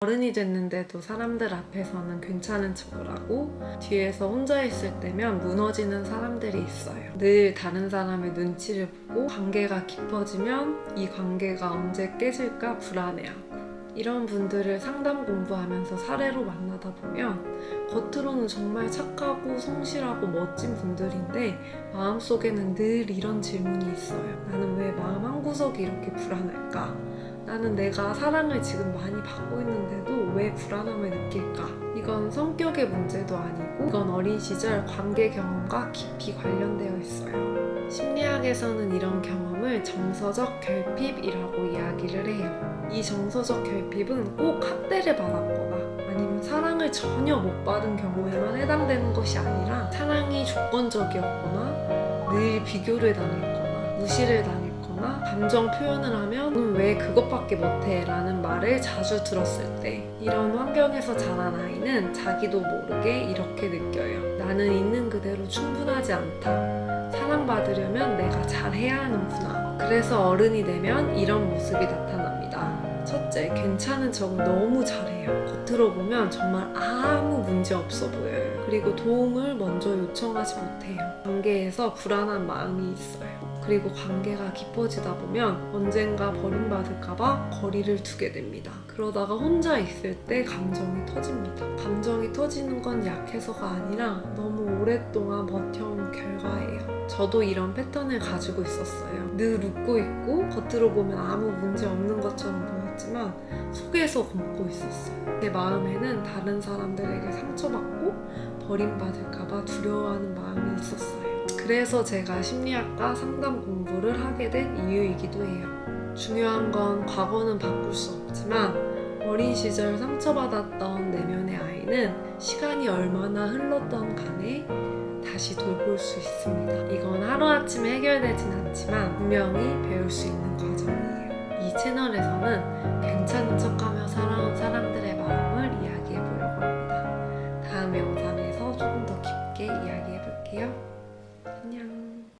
어른이 됐는데도 사람들 앞에서는 괜찮은 척을 하고 뒤에서 혼자 있을 때면 무너지는 사람들이 있어요. 늘 다른 사람의 눈치를 보고 관계가 깊어지면 이 관계가 언제 깨질까 불안해하고 이런 분들을 상담 공부하면서 사례로 만나다 보면 겉으로는 정말 착하고 성실하고 멋진 분들인데 마음속에는 늘 이런 질문이 있어요. 나는 왜 마음 한구석이 이렇게 불안할까? 나는 내가 사랑을 지금 많이 받고 있는데도 왜 불안함을 느낄까? 이건 성격의 문제도 아니고 이건 어린 시절 관계 경험과 깊이 관련되어 있어요. 심리학에서는 이런 경험을 정서적 결핍이라고 이야기를 해요. 이 정서적 결핍은 꼭 학대를 받았거나 아니면 사랑을 전혀 못 받은 경우에만 해당되는 것이 아니라 사랑이 조건적이었거나 늘 비교를 당했거나 무시를 당했거나 감정 표현을 하면 넌왜 그것밖에 못해 라는 말을 자주 들었을 때 이런 환경에서 자란 아이는 자기도 모르게 이렇게 느껴요. 나는 있는 그대로 충분하지 않다. 사랑받으려면 내가 잘해야 하는구나. 그래서 어른이 되면 이런 모습이 나타납니다. 첫째, 괜찮은 척은 너무 잘해요. 겉으로 보면 정말 아무 문제 없어 보여요. 그리고 도움을 먼저 요청하지 못해요. 관계에서 불안한 마음이 있어요. 그리고 관계가 깊어지다 보면 언젠가 버림받을까봐 거리를 두게 됩니다. 그러다가 혼자 있을 때 감정이 터집니다. 감정이 터지는 건 약해서가 아니라 너무 오랫동안 버텨온 결과예요. 저도 이런 패턴을 가지고 있었어요. 늘 웃고 있고 겉으로 보면 아무 문제 없는 것처럼 보였지만 속에서 굶고 있었어요. 제 마음에는 다른 사람들에게 상처받고 버림받을까봐 두려워하는 마음이 있었어요. 그래서 제가 심리학과 상담 공부를 하게 된 이유이기도 해요. 중요한 건 과거는 바꿀 수 없지만 어린 시절 상처받았던 내면의 아이는 시간이 얼마나 흘렀던 간에 다시 돌볼 수 있습니다. 이건 하루아침에 해결되진 않지만 분명히 배울 수 있는 과정이에요. 이 채널에서는 괜찮은 척하며 마음을